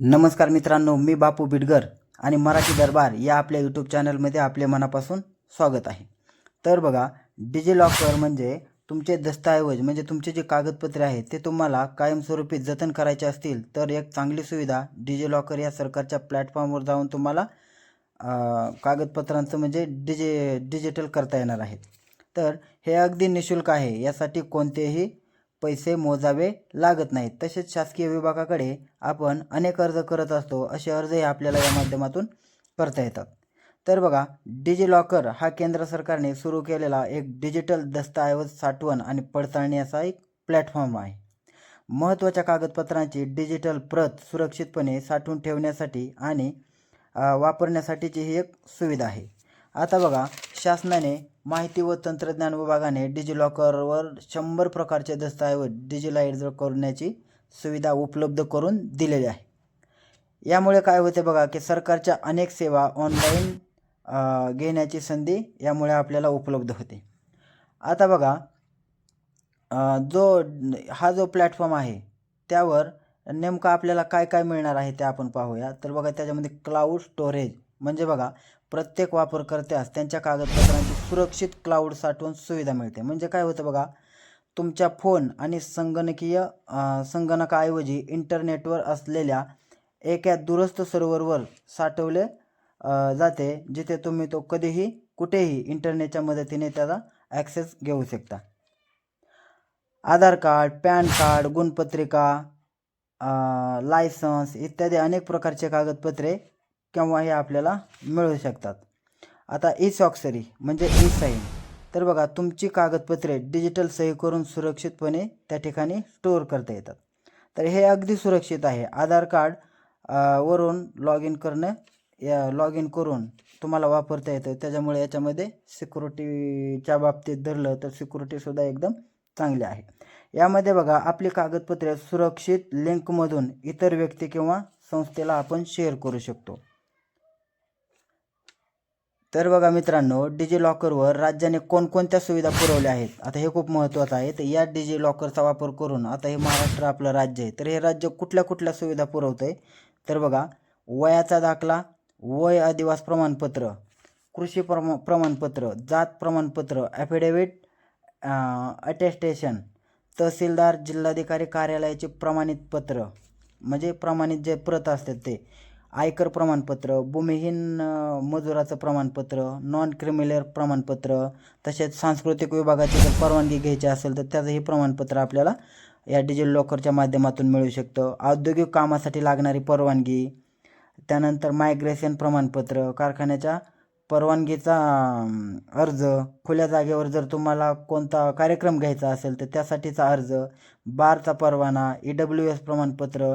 नमस्कार मित्रांनो मी बापू बिडगर आणि मराठी दरबार या आपल्या यूट्यूब चॅनलमध्ये आपले मनापासून स्वागत आहे. तर बघा डिजिलॉकर म्हणजे तुमचे दस्तऐवज म्हणजे तुमचे जे कागदपत्रे आहेत ते तुम्हाला कायमस्वरूपी जतन करायचे असतील तर एक चांगली सुविधा डिजिलॉकर या सरकारच्या प्लॅटफॉर्मवर जाऊन तुम्हाला कागदपत्रांचं म्हणजे डिजि डिजिटल करता येणार आहे. तर हे अगदी निशुल्क आहे यासाठी कोणतेही पैसे मोजावे लागत नाहीत. तसेच शासकीय विभागाकडे आपण अनेक अर्ज करत असतो असे अर्जही आपल्याला या माध्यमातून करता येतात. तर बघा डिजिलॉकर हा केंद्र सरकारने सुरू केलेला एक डिजिटल दस्तऐवज साठवण आणि पडताळणी असा एक प्लॅटफॉर्म आहे. महत्त्वाच्या कागदपत्रांची डिजिटल प्रत सुरक्षितपणे साठवून ठेवण्यासाठी आणि वापरण्यासाठीची ही एक सुविधा आहे. आता बघा शासनाने माहिती व तंत्रज्ञान विभागाने डिजिलॉकरवर शंभर प्रकारचे दस्तऐवज डिजिलाइज करण्याची सुविधा उपलब्ध करून दिलेली आहे. यामुळे काय होते बघा की सरकारच्या अनेक सेवा ऑनलाईन घेण्याची संधी यामुळे आपल्याला उपलब्ध होते. आता बघा जो हा जो प्लॅटफॉर्म आहे त्यावर नेमकं आपल्याला काय काय मिळणार आहे ते आपण पाहूया. तर बघा त्याच्यामध्ये क्लाउड स्टोरेज म्हणजे बघा प्रत्येक वापरकर्त्यास त्यांच्या कागदपत्रांची सुरक्षित क्लाउड साठवून सुविधा मिळते. म्हणजे काय होतं बघा तुमच्या फोन आणि संगणकीय संगणकाऐवजी इंटरनेटवर असलेल्या एका दूरस्थ सर्व्हरवर साठवले जाते जिथे तुम्ही तो कधीही कुठेही इंटरनेटच्या मदतीने त्याचा ॲक्सेस घेऊ शकता. आधार कार्ड पॅन कार्ड गुणपत्रिका लायसन्स इत्यादी अनेक प्रकारचे कागदपत्रे केव्हाही आपल्याला मिळू शकतात. आता ई स्वाक्षरी म्हणजे ई साईन तर बघा तुमची कागदपत्रे डिजिटल सही करून सुरक्षितपणे त्या ठिकाणी स्टोअर करता येतात. तर हे अगदी सुरक्षित आहे. आधार कार्ड वरून लॉग इन करणं या लॉग इन करून तुम्हाला वापरता येतं. त्याच्यामुळे याच्यामध्ये सिक्युरिटीच्या बाबतीत धरलं तर सिक्युरिटीसुद्धा एकदम चांगली आहे. यामध्ये बघा आपली कागदपत्रे सुरक्षित लिंकमधून इतर व्यक्ती किंवा संस्थेला आपण शेअर करू शकतो. तर बघा मित्रांनो डिजिलॉकरवर राज्याने कोणकोणत्या सुविधा पुरवल्या आहेत? आता हे खूप महत्त्वाचं आहे. तर या डिजिलॉकरचा वापर करून आता हे महाराष्ट्र आपलं राज्य आहे. तर हे राज्य कुठल्या कुठल्या सुविधा पुरवतं आहे तर बघा वयाचा दाखला वय अधिवास प्रमाणपत्र कृषी प्रम प्रमाणपत्र जात प्रमाणपत्र ॲफिडेविट अटेस्टेशन तहसीलदार जिल्हाधिकारी कार्यालयाचे प्रमाणित पत्र म्हणजे प्रमाणित जे प्रत असतात ते. आयकर प्रमाणपत्र भूमिहीन मजुराचं प्रमाणपत्र नॉन क्रिमिनल प्रमाणपत्र तसेच सांस्कृतिक विभागाची जर परवानगी घ्यायची असेल तर त्याचंही प्रमाणपत्र आपल्याला या डिजिटल लॉकरच्या माध्यमातून मिळू शकतं. औद्योगिक कामासाठी लागणारी परवानगी त्यानंतर मायग्रेशन प्रमाणपत्र कारखान्याच्या परवानगीचा अर्ज खुल्या जागेवर जर तुम्हाला कोणता कार्यक्रम घ्यायचा असेल तर त्यासाठीचा अर्ज बारचा परवाना ई डब्ल्यू एस प्रमाणपत्र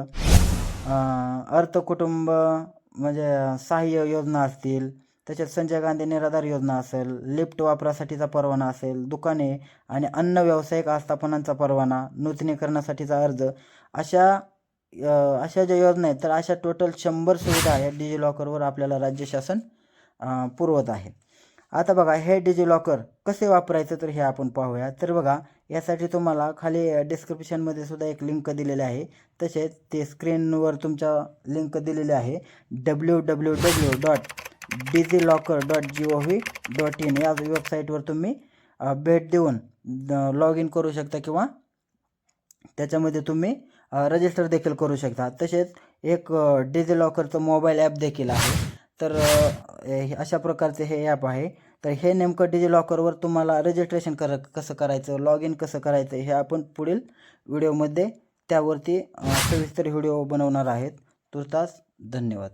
अर्थकुटुंब म्हणजे सहाय्य योजना असतील त्याच्यात संजय गांधी निराधार योजना असेल लिफ्ट वापरासाठीचा परवाना असेल दुकाने आणि अन्न व्यावसायिक आस्थापनांचा परवाना नूतनीकरणासाठीचा अर्ज अशा अशा ज्या योजना आहेत तर अशा टोटल शंभर सुविधा या डिजिलॉकरवर आपल्याला राज्य शासन पुरवत आहे. आता बघा हे डिजिलॉकर कसे वापरायचं तर हे आपण पाहूया. तर बघा यासाठी तुम्हाला खाली डिस्क्रिप्शनमध्ये सुद्धा एक लिंक दिलेली आहे. तसेच ते स्क्रीनवर तुमच्या लिंक दिलेली आहे. W W W dot DigiLocker dot G O V dot in या वेबसाईटवर तुम्ही भेट देऊन लॉग इन करू शकता किंवा त्याच्यामध्ये तुम्ही रजिस्टर देखील करू शकता. तसेच एक डिजिलॉकरचं मोबाईल ॲप देखील आहे. तर हे- अशा प्रकारचे हे ॲप आहे. तर हे नेमकं डिजिलॉकरवर तुम्हाला रजिस्ट्रेशन कर कसं करायचं लॉग इन कसं करायचं हे आपण पुढील व्हिडिओमध्ये त्यावरती सविस्तर व्हिडिओ बनवणार आहेत. तुर्तास धन्यवाद.